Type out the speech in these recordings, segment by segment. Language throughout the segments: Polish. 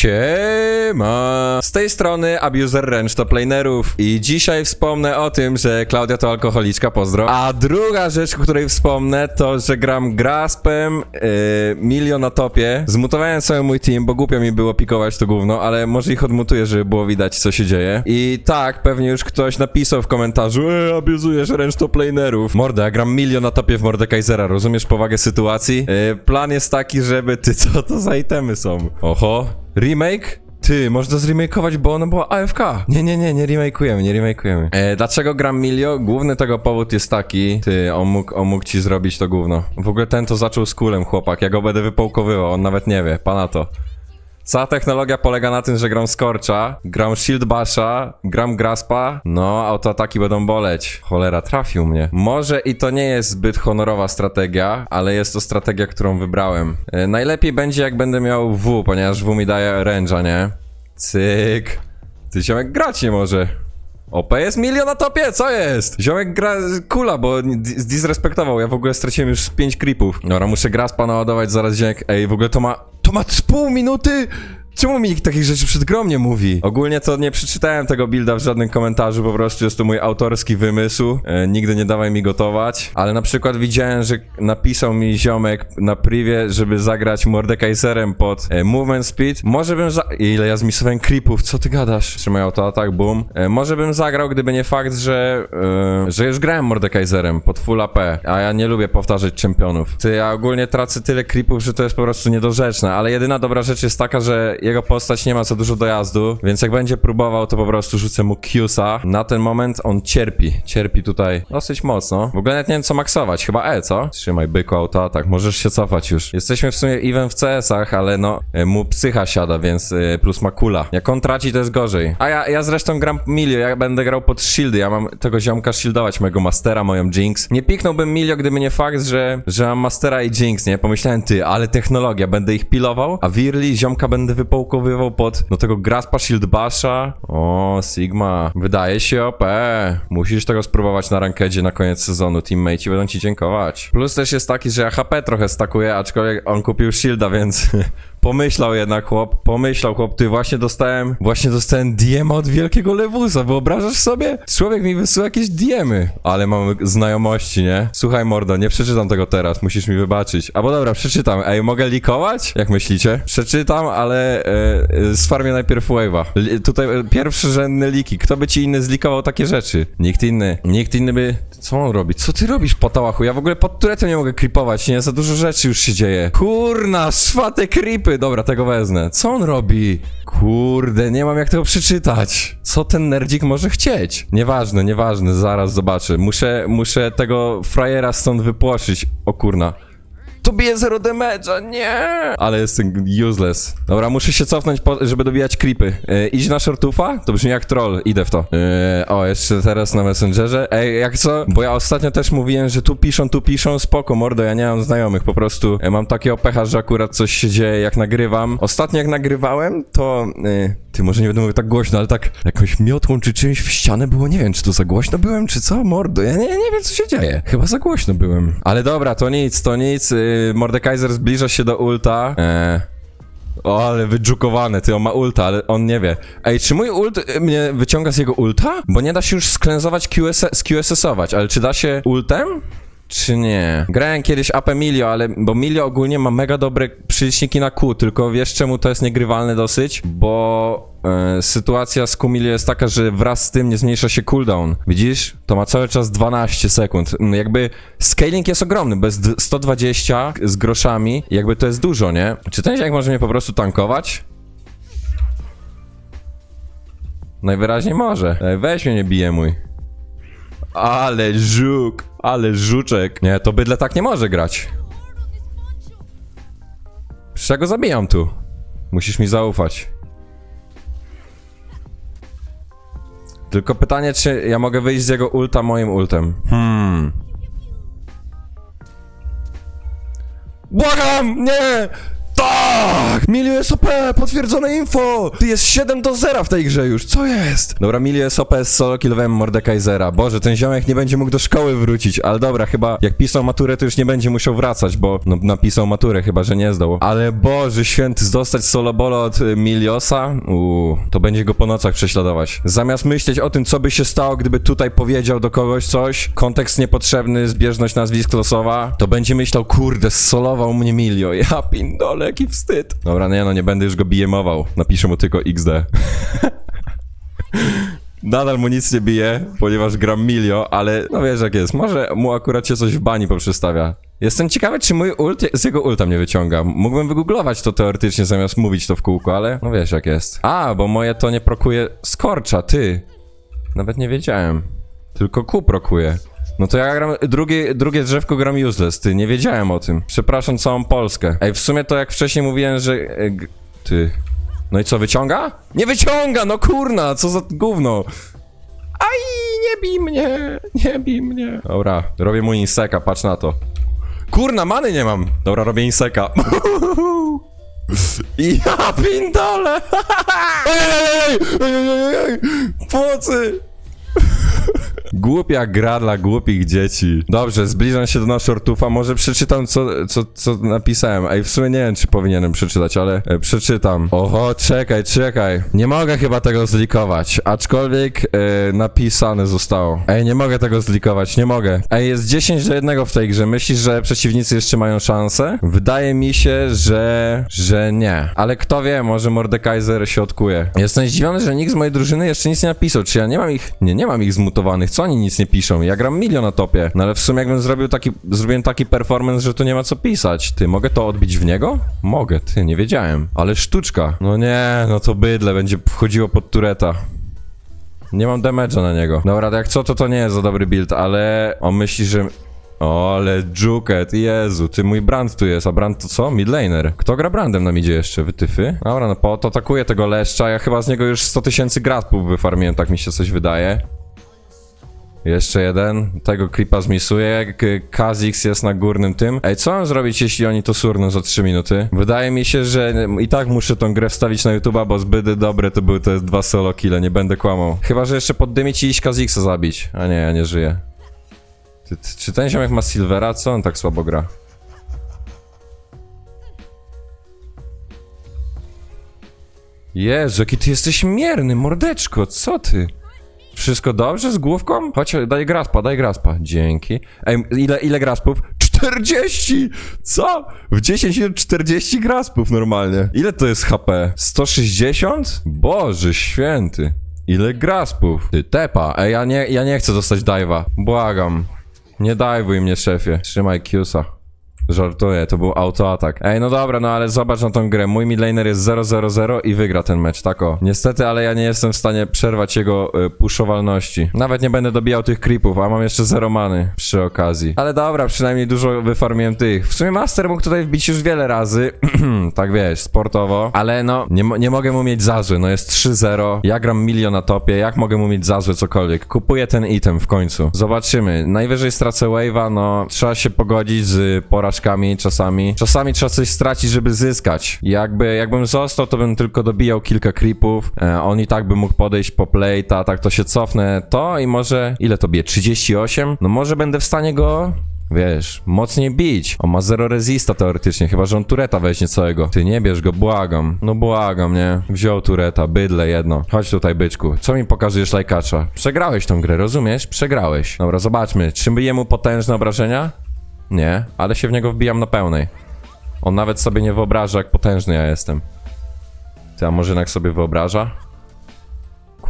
Siema! Z tej strony Abuser Range to Planerów i dzisiaj wspomnę o tym, że Klaudia to alkoholiczka, pozdro. A druga rzecz, o której wspomnę, to, że gram Graspem yy, milion na topie. Zmutowałem cały mój team, bo głupio mi było pikować to gówno, ale może ich odmutuję, żeby było widać, co się dzieje. I tak, pewnie już ktoś napisał w komentarzu, e, abuzujesz Range to Planerów. Morda, ja gram milion na topie w Mordekaisera, rozumiesz powagę sytuacji? Yy, plan jest taki, żeby... Ty, co to za itemy są? Oho, remake? Ty, można zremakeować, bo ona była AFK. Nie, nie, nie, nie remakeujemy, nie remakeujemy. E, dlaczego gram Milio? Główny tego powód jest taki, ty, on mógł, on mógł ci zrobić to gówno. W ogóle ten to zaczął z kulem, chłopak, ja go będę wypołkowywał, on nawet nie wie, pana to. Cała technologia polega na tym, że gram Scorcha, gram Shield Basha, gram Graspa, no autoataki będą boleć. Cholera, trafił mnie. Może i to nie jest zbyt honorowa strategia, ale jest to strategia, którą wybrałem. E, najlepiej będzie jak będę miał W, ponieważ W mi daje range'a, nie? Cyk. Ty ziomek grać nie może. OP jest milion na topie, co jest? Ziomek gra kula, bo di- zdisrespektował, ja w ogóle straciłem już 5 creepów. Dobra, muszę graspa naładować zaraz ziomek. Ej, w ogóle to ma, to ma z pół minuty? Czemu mi nikt takich rzeczy przed nie mówi? Ogólnie to nie przeczytałem tego builda w żadnym komentarzu, po prostu jest to mój autorski wymysł. E, nigdy nie dawaj mi gotować. Ale na przykład widziałem, że napisał mi ziomek na privie, żeby zagrać Mordekaiserem pod e, movement speed. Może bym za... Ile ja zmisowałem creepów, co ty gadasz? Trzymaj autoatak, boom. E, może bym zagrał, gdyby nie fakt, że... E, że już grałem Mordekaiserem pod full AP, a ja nie lubię powtarzać czempionów. Ty, ja ogólnie tracę tyle creepów, że to jest po prostu niedorzeczne, ale jedyna dobra rzecz jest taka, że jego postać nie ma za dużo dojazdu, więc jak będzie próbował, to po prostu rzucę mu Qsa. Na ten moment on cierpi, cierpi tutaj dosyć mocno. W ogóle nawet nie wiem co maksować, chyba E, co? Trzymaj byku autoatak, możesz się cofać już. Jesteśmy w sumie even w CS-ach, ale no, e, mu psycha siada, więc e, plus ma kula. Jak on traci, to jest gorzej. A ja, ja zresztą gram Milio, ja będę grał pod shieldy, ja mam tego ziomka shieldować, mojego mastera, moją Jinx. Nie piknąłbym Milio, gdyby nie fakt, że, że mam mastera i Jinx, nie? Pomyślałem, ty, ale technologia, będę ich pilował, a Wirli ziomka będę wypołkowywał pod, no tego Graspa Shield Basha. O, Sigma, wydaje się OP. Musisz tego spróbować na rankedzie na koniec sezonu, teammateci będą ci dziękować. Plus też jest taki, że ja HP trochę stakuję, aczkolwiek on kupił Shielda, więc... Pomyślał jednak chłop, pomyślał chłop, ty właśnie dostałem, właśnie dostałem DM od wielkiego lewusa, wyobrażasz sobie? Człowiek mi wysyła jakieś DMy, ale mamy znajomości, nie? Słuchaj mordo, nie przeczytam tego teraz, musisz mi wybaczyć. Albo dobra, przeczytam, ej, mogę likować? Jak myślicie? Przeczytam, ale e, e, sfarmię najpierw wave'a. Tutaj e, pierwszorzędne liki, kto by ci inny zlikował takie rzeczy? Nikt inny, nikt inny by... Co on robi? Co ty robisz, potałachu? Ja w ogóle pod turetem nie mogę creepować, nie? Za dużo rzeczy już się dzieje. Kurna, szwate creepy! Dobra, tego wezmę. Co on robi? Kurde, nie mam jak tego przeczytać. Co ten nerdzik może chcieć? Nieważne, nieważne, zaraz zobaczę. Muszę, muszę tego frajera stąd wypłoszyć. O kurna. To bije zero damage'a, nie! Ale jestem useless. Dobra, muszę się cofnąć, po, żeby dobijać creepy. E, idź na shortufa? To brzmi jak troll, idę w to. E, o, jeszcze teraz na Messengerze. Ej, jak co? Bo ja ostatnio też mówiłem, że tu piszą, tu piszą, spoko, mordo, ja nie mam znajomych, po prostu e, mam takiego pecha, że akurat coś się dzieje, jak nagrywam. Ostatnio jak nagrywałem, to... E, ty, może nie będę mówił tak głośno, ale tak jakąś miotłą czy czymś w ścianę było, nie wiem, czy to za głośno byłem, czy co, mordo, ja nie, nie wiem, co się dzieje. Chyba za głośno byłem. Ale dobra, to nic, to nic, yy, Mordekaiser zbliża się do ulta. Eee. O, ale wydżukowane, ty, on ma ulta, ale on nie wie. Ej, czy mój ult y, mnie wyciąga z jego ulta? Bo nie da się już sklęzować QS QSS-ować, ale czy da się ultem? Czy nie? Grałem kiedyś AP Milio, ale bo Milio ogólnie ma mega dobre przyliczniki na Q, tylko wiesz czemu to jest niegrywalne dosyć? Bo e, sytuacja z Kumilio jest taka, że wraz z tym nie zmniejsza się cooldown. Widzisz? To ma cały czas 12 sekund. Mm, Jakby scaling jest ogromny, d- 120 z groszami, jakby to jest dużo, nie? Czy ten jak może mnie po prostu tankować? Najwyraźniej może. Weź mnie, nie bije mój. Ale żuk, ale żuczek. Nie, to bydle tak nie może grać. Przecież go zabijam tu. Musisz mi zaufać. Tylko pytanie, czy ja mogę wyjść z jego ulta moim ultem. Hmm. Błagam! Nie! Tak! Milio SOP, potwierdzone info! Ty jest 7 do 0 w tej grze już, co jest? Dobra, Milio SOP z solo killowem Mordekaisera. Boże, ten ziomek nie będzie mógł do szkoły wrócić, ale dobra, chyba jak pisał maturę, to już nie będzie musiał wracać, bo no, napisał maturę, chyba że nie zdał. Ale Boże święty, dostać solo bolo od y, Miliosa? Uuu, to będzie go po nocach prześladować. Zamiast myśleć o tym, co by się stało, gdyby tutaj powiedział do kogoś coś, kontekst niepotrzebny, zbieżność nazwisk losowa, to będzie myślał, kurde, solował mnie Milio. Ja pindole, jaki wstyd. Dobra, nie no, nie będę już go bijemował. Napiszę mu tylko XD. Nadal mu nic nie bije, ponieważ gram Milio, ale no wiesz jak jest, może mu akurat się coś w bani poprzestawia. Jestem ciekawy, czy mój ult z jego ulta mnie wyciąga. Mógłbym wygooglować to teoretycznie zamiast mówić to w kółko, ale no wiesz jak jest. A, bo moje to nie prokuje skorcza, ty. Nawet nie wiedziałem. Tylko Q prokuje. No to ja gram, drugie, drugie drzewko gram useless, ty, nie wiedziałem o tym. Przepraszam całą Polskę. Ej, w sumie to jak wcześniej mówiłem, że... E, ty... No i co, wyciąga? Nie wyciąga, no kurna, co za gówno. Aj, nie bij mnie, nie bij mnie. Dobra, robię mu inseka, patrz na to. Kurna, many nie mam. Dobra, robię inseka. Ja pindole! Ej, ej, ej, ej, ej, Pomocy! Głupia gra dla głupich dzieci. Dobrze, zbliżam się do naszortufa, może przeczytam co, co, co napisałem. Ej, w sumie nie wiem, czy powinienem przeczytać, ale e, przeczytam. Oho, czekaj, czekaj. Nie mogę chyba tego zlikować, aczkolwiek e, napisane zostało. Ej, nie mogę tego zlikować, nie mogę. Ej, jest 10 do 1 w tej grze. Myślisz, że przeciwnicy jeszcze mają szansę? Wydaje mi się, że... że nie. Ale kto wie, może Mordekaiser się odkuje. Jestem zdziwiony, że nikt z mojej drużyny jeszcze nic nie napisał. Czy ja nie mam ich... Nie, nie mam ich zmutowanych. Co oni nic nie piszą? Ja gram milion na topie. No ale w sumie jakbym zrobił taki... Zrobiłem taki performance, że tu nie ma co pisać. Ty, mogę to odbić w niego? Mogę, ty, nie wiedziałem. Ale sztuczka. No nie, no to bydle będzie wchodziło pod tureta. Nie mam damage'a na niego. Dobra, jak co, to to nie jest za dobry build, ale on myśli, że... O, ale Juket, Jezu, ty mój brand tu jest, a brand to co? Midlaner. Kto gra brandem nam idzie jeszcze? Wytyfy? Dobra, no po to atakuję tego leszcza, ja chyba z niego już 100 tysięcy graspów wyfarmiłem, tak mi się coś wydaje. Jeszcze jeden. Tego creepa zmisuję. Kazix jest na górnym tym. Ej, co mam zrobić, jeśli oni to surną za 3 minuty? Wydaje mi się, że i tak muszę tą grę wstawić na YouTube'a, bo zbyt dobre to były te dwa solo kille, nie będę kłamał. Chyba, że jeszcze poddymić i iść Kazixa zabić. A nie, ja nie żyję. Ty, ty, czy ten ziomek ma Silvera? Co on tak słabo gra? Jezu, jaki ty jesteś mierny, mordeczko, co ty? Wszystko dobrze z główką? Chodź, daj graspa, daj graspa. Dzięki. Ej, ile, ile graspów? 40! Co? W 10 minut 40 graspów normalnie. Ile to jest HP? 160? Boże święty. Ile graspów? Ty, tepa. Ej, ja nie, ja nie chcę dostać dive'a. Błagam. Nie dajwuj mnie, szefie. Trzymaj Qsa. Żartuję, to był autoatak. Ej, no dobra, no ale zobacz na tą grę. Mój midlaner jest 0-0-0 i wygra ten mecz, tak o. Niestety, ale ja nie jestem w stanie przerwać jego y, puszowalności. Nawet nie będę dobijał tych creepów, a mam jeszcze zero many przy okazji. Ale dobra, przynajmniej dużo wyfarmiłem tych. W sumie Master mógł tutaj wbić już wiele razy, tak wiesz, sportowo, ale no, nie, nie mogę mu mieć za złe, no jest 3-0, ja gram milion na topie, jak mogę mu mieć za złe cokolwiek? Kupuję ten item w końcu. Zobaczymy. Najwyżej stracę wave'a, no, trzeba się pogodzić z czasami. Czasami trzeba coś stracić, żeby zyskać. Jakby, jakbym został, to bym tylko dobijał kilka creepów, e, on i tak by mógł podejść po playta, tak to się cofnę to i może, ile to bije? 38? No może będę w stanie go Wiesz, mocniej bić. On ma zero resista teoretycznie, chyba że on tureta weźmie całego. Ty nie bierz go, błagam. No błagam, nie? Wziął tureta, bydle jedno. Chodź tutaj, byczku. Co mi pokazujesz lajkacza? Przegrałeś tą grę, rozumiesz? Przegrałeś. Dobra, zobaczmy. Czy bije mu potężne obrażenia? Nie, ale się w niego wbijam na pełnej. On nawet sobie nie wyobraża, jak potężny ja jestem. Ty, a może jednak sobie wyobraża?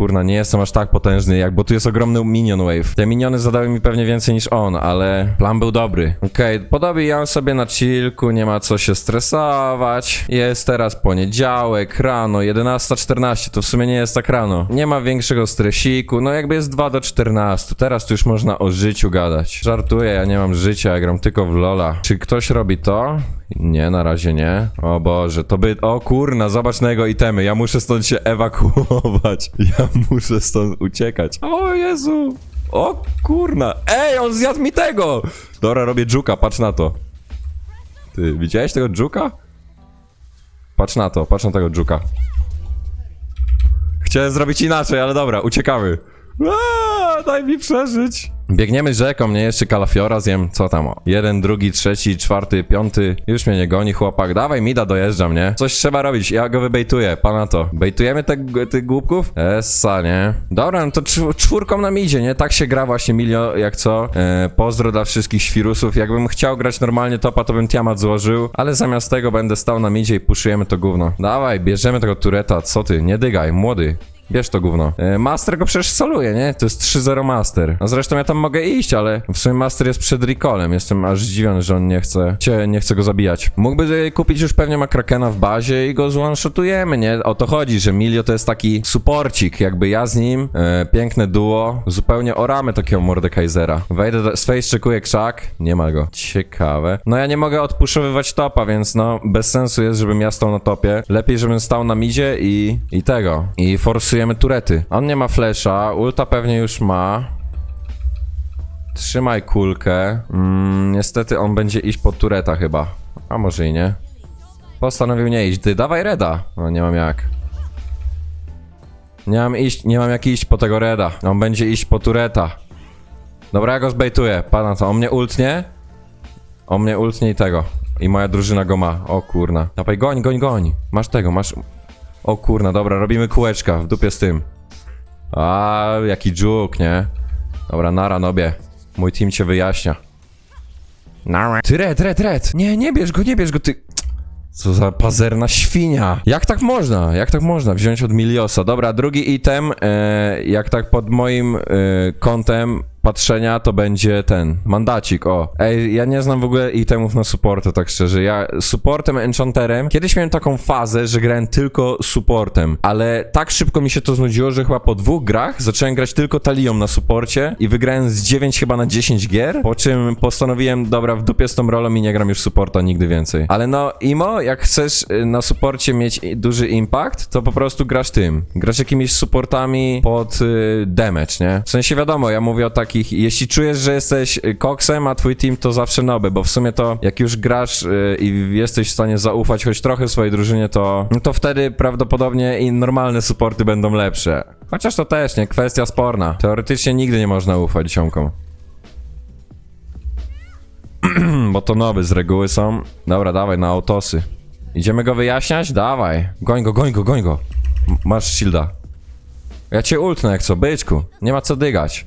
Kurna, nie jestem aż tak potężny, jak, bo tu jest ogromny minion wave. Te miniony zadały mi pewnie więcej niż on, ale plan był dobry. Okej, podobijam sobie na chillku, nie ma co się stresować. Jest teraz poniedziałek, rano, 11.14, to w sumie nie jest tak rano. Nie ma większego stresiku, no jakby jest 2 do 14. Teraz tu już można o życiu gadać. Żartuję, ja nie mam życia, ja gram tylko w Lola. Czy ktoś robi to? Nie, na razie nie. O Boże, to by... O kurna, zobacz na jego itemy. Ja muszę stąd się ewakuować. Ja muszę stąd uciekać. O Jezu. O kurna. Ej, on zjadł mi tego! Dobra, robię dżuka, patrz na to. Ty, widziałeś tego dżuka? Patrz na to, patrz na tego dżuka. Chciałem zrobić inaczej, ale dobra, uciekamy. Aaa, daj mi przeżyć. Biegniemy rzeką, mnie jeszcze kalafiora zjem, co tam o. Jeden, drugi, trzeci, czwarty, piąty. Już mnie nie goni chłopak, dawaj mida dojeżdża mnie. Coś trzeba robić, ja go wybejtuję, pana to. Bejtujemy te, tych głupków? Essa, nie? Dobra, no to czw- czwórką nam idzie, nie? Tak się gra właśnie milio, jak co. E, pozdro dla wszystkich świrusów. Jakbym chciał grać normalnie topa, to bym Tiamat złożył, ale zamiast tego będę stał na midzie i puszujemy to gówno. Dawaj, bierzemy tego tureta, co ty? Nie dygaj, młody. Bierz to gówno. E, Master go przecież soluje, nie? To jest 3-0 Master. A zresztą ja tam mogę iść, ale w sumie Master jest przed recallem. Jestem aż zdziwiony, że on nie chce, cię, nie chce go zabijać. Mógłby kupić już pewnie ma Krakena w bazie i go one-shotujemy, nie? O to chodzi, że Milio to jest taki suporcik, jakby ja z nim, e, piękne duo, zupełnie oramy takiego Mordekaisera. Wejdę, do, Space czekuje krzak, nie ma go. Ciekawe. No ja nie mogę odpuszowywać topa, więc no, bez sensu jest, żebym ja stał na topie. Lepiej, żebym stał na midzie i, i tego. I forsujemy turety. On nie ma flesza, ulta pewnie już ma. Trzymaj kulkę. Mm, niestety on będzie iść po tureta chyba. A może i nie. Postanowił nie iść. Ty, dawaj reda. No nie mam jak. Nie mam iść, nie mam jak iść po tego reda. On będzie iść po tureta. Dobra, ja go zbejtuję. Pana to, on mnie ultnie. On mnie ultnie i tego. I moja drużyna go ma. O kurna. Dawaj, goń, goń, goń. Masz tego, masz... O kurna, dobra, robimy kółeczka. W dupie z tym. A, jaki dżuk, nie? Dobra, nara, nobie. Mój team cię wyjaśnia. Nara. Ty, red, red, red. Nie, nie bierz go, nie bierz go, ty... Co za pazerna świnia. Jak tak można? Jak tak można wziąć od Miliosa? Dobra, drugi item, e, jak tak pod moim e, kątem patrzenia, to będzie ten, mandacik, o. Ej, ja nie znam w ogóle itemów na supporta, tak szczerze. Ja supportem, enchanterem, kiedyś miałem taką fazę, że grałem tylko supportem, ale tak szybko mi się to znudziło, że chyba po dwóch grach zacząłem grać tylko talią na supporcie i wygrałem z 9 chyba na 10 gier, po czym postanowiłem, dobra, w dupie z tą rolą i nie gram już supporta nigdy więcej. Ale no, Imo, jak chcesz y, na supporcie mieć duży impact, to po prostu grasz tym. Grasz jakimiś supportami pod y, damage, nie? W sensie wiadomo, ja mówię o takich, jeśli czujesz, że jesteś y, koksem, a twój team to zawsze noby, bo w sumie to jak już grasz y, i jesteś w stanie zaufać choć trochę swojej drużynie, to, no to wtedy prawdopodobnie i normalne supporty będą lepsze. Chociaż to też, nie? Kwestia sporna. Teoretycznie nigdy nie można ufać ziomkom. bo to nowy z reguły są. Dobra, dawaj, na autosy. Idziemy go wyjaśniać? Dawaj. Goń go, goń go, goń go. M- Masz shielda. Ja cię ultnę jak co, byczku. Nie ma co dygać.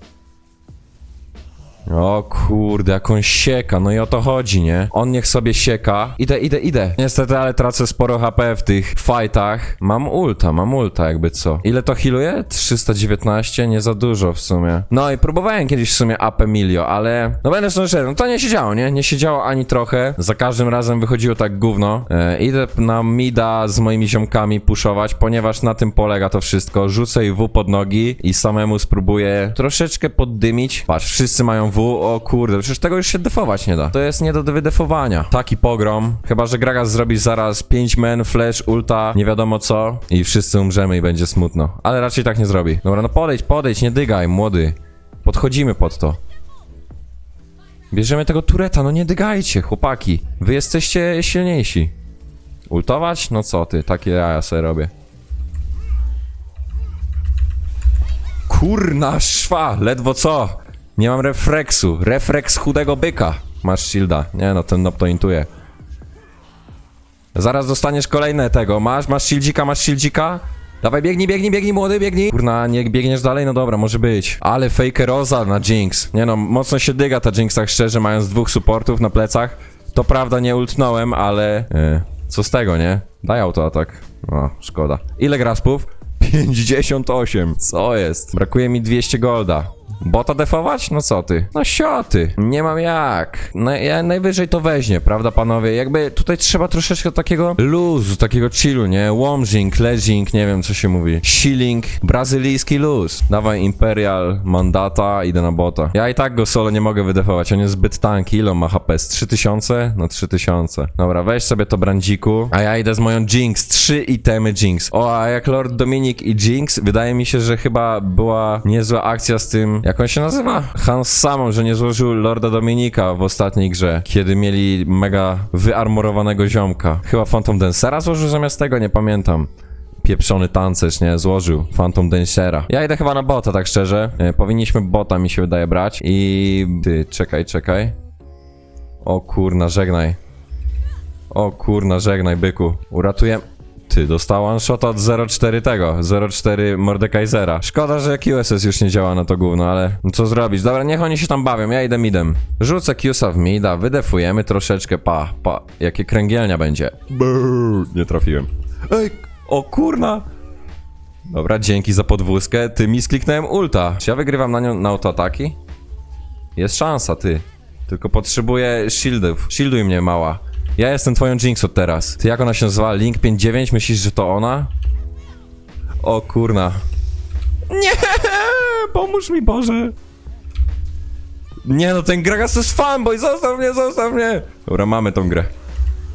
O kurde, jak on sieka, no i o to chodzi, nie? On niech sobie sieka. Idę, idę, idę. Niestety, ale tracę sporo HP w tych fightach. Mam ulta, mam ulta, jakby co. Ile to healuje? 319? Nie za dużo w sumie. No i próbowałem kiedyś w sumie AP Milio, ale... No będę szczerze, no to nie siedziało, nie? Nie siedziało ani trochę. Za każdym razem wychodziło tak gówno. E, idę na mida z moimi ziomkami puszować, ponieważ na tym polega to wszystko. Rzucę jej W pod nogi i samemu spróbuję troszeczkę poddymić. Patrz, wszyscy mają W, o kurde, przecież tego już się defować nie da. To jest nie do wydefowania. Taki pogrom. Chyba, że Gragas zrobi zaraz 5 men, flash, ulta, nie wiadomo co i wszyscy umrzemy i będzie smutno. Ale raczej tak nie zrobi. Dobra, no podejdź, podejdź, nie dygaj, młody. Podchodzimy pod to. Bierzemy tego tureta, no nie dygajcie, chłopaki. Wy jesteście silniejsi. Ultować? No co ty, takie ja sobie robię. Kurna szwa, ledwo co. Nie mam refleksu. Refleks chudego byka. Masz shielda. Nie no, ten nob to intuje. Zaraz dostaniesz kolejne tego. Masz, masz shieldzika, masz shieldzika? Dawaj, biegnij, biegnij, biegnij, młody, biegnij. Kurna, nie biegniesz dalej? No dobra, może być. Ale fakeroza na Jinx. Nie no, mocno się dyga ta Jinx, tak szczerze, mając dwóch supportów na plecach. To prawda, nie ultnąłem, ale... E, co z tego, nie? Daj autoatak. O, szkoda. Ile graspów? 58. Co jest? Brakuje mi 200 golda. Bota defować? No co ty? No sioty. Nie mam jak. No, ja najwyżej to weźmie, prawda panowie? Jakby tutaj trzeba troszeczkę takiego luzu, takiego chillu, nie? Łomżing, leżing, nie wiem co się mówi. Shilling, brazylijski luz. Dawaj Imperial, Mandata, idę na bota. Ja i tak go solo nie mogę wydefować, on jest zbyt tanki. Ile ma HP? Z 3000? No 3000. Dobra, weź sobie to brandziku, a ja idę z moją Jinx. Trzy itemy Jinx. O, a jak Lord Dominik i Jinx, wydaje mi się, że chyba była niezła akcja z tym, Jak on się nazywa? Hans Samon, że nie złożył Lorda Dominika w ostatniej grze, kiedy mieli mega wyarmorowanego ziomka. Chyba Phantom Dancera złożył zamiast tego, nie pamiętam. Pieprzony tancerz, nie? Złożył Phantom Dancera. Ja idę chyba na bota, tak szczerze. E, Powinniśmy bota, mi się wydaje, brać. I... Ty, czekaj, czekaj. O kurna, żegnaj. O kurna, żegnaj, byku. Uratuję... Ty, dostał one shot od 04 tego, 04 Mordekaisera. Szkoda, że QSS już nie działa na to gówno, ale co zrobić? Dobra, niech oni się tam bawią, ja idę midem. Rzucę Qsa w mida, wydefujemy troszeczkę, pa, pa, jakie kręgielnia będzie. Brrr, nie trafiłem. Ej, o kurna! Dobra, dzięki za podwózkę, ty mi skliknąłem ulta. Czy ja wygrywam na nią na autoataki? Jest szansa, ty. Tylko potrzebuję shieldów. Shielduj mnie, mała. Ja jestem twoją Jinx od teraz. Ty jak ona się nazywa? Link 59? Myślisz, że to ona? O kurna. Nie! Pomóż mi, Boże! Nie no, ten Gragas to jest fanboy! Zostaw mnie, zostaw mnie! Dobra, mamy tą grę.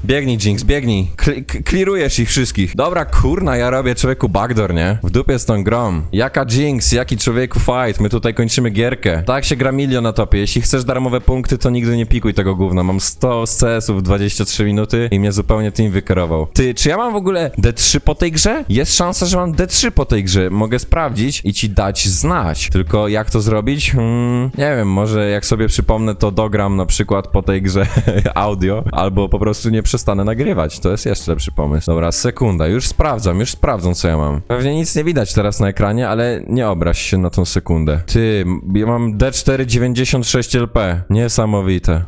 Biegnij, Jinx, biegnij. Kli- k- Clearujesz ich wszystkich. Dobra, kurna, ja robię człowieku backdoor, nie? W dupie z tą grą. Jaka Jinx, jaki człowieku fight? My tutaj kończymy gierkę. Tak się gra milion na topie. Jeśli chcesz darmowe punkty, to nigdy nie pikuj tego gówna. Mam 100 z CS-ów w 23 minuty i mnie zupełnie team wykierował. Ty, czy ja mam w ogóle D3 po tej grze? Jest szansa, że mam D3 po tej grze. Mogę sprawdzić i ci dać znać. Tylko jak to zrobić? Hmm, nie wiem, może jak sobie przypomnę, to dogram na przykład po tej grze audio, albo po prostu nie przestanę nagrywać. To jest jeszcze lepszy pomysł. Dobra, sekunda, już sprawdzam, już sprawdzam, co ja mam. Pewnie nic nie widać teraz na ekranie, ale nie obraź się na tą sekundę. Ty, ja mam D4 96 LP. Niesamowite.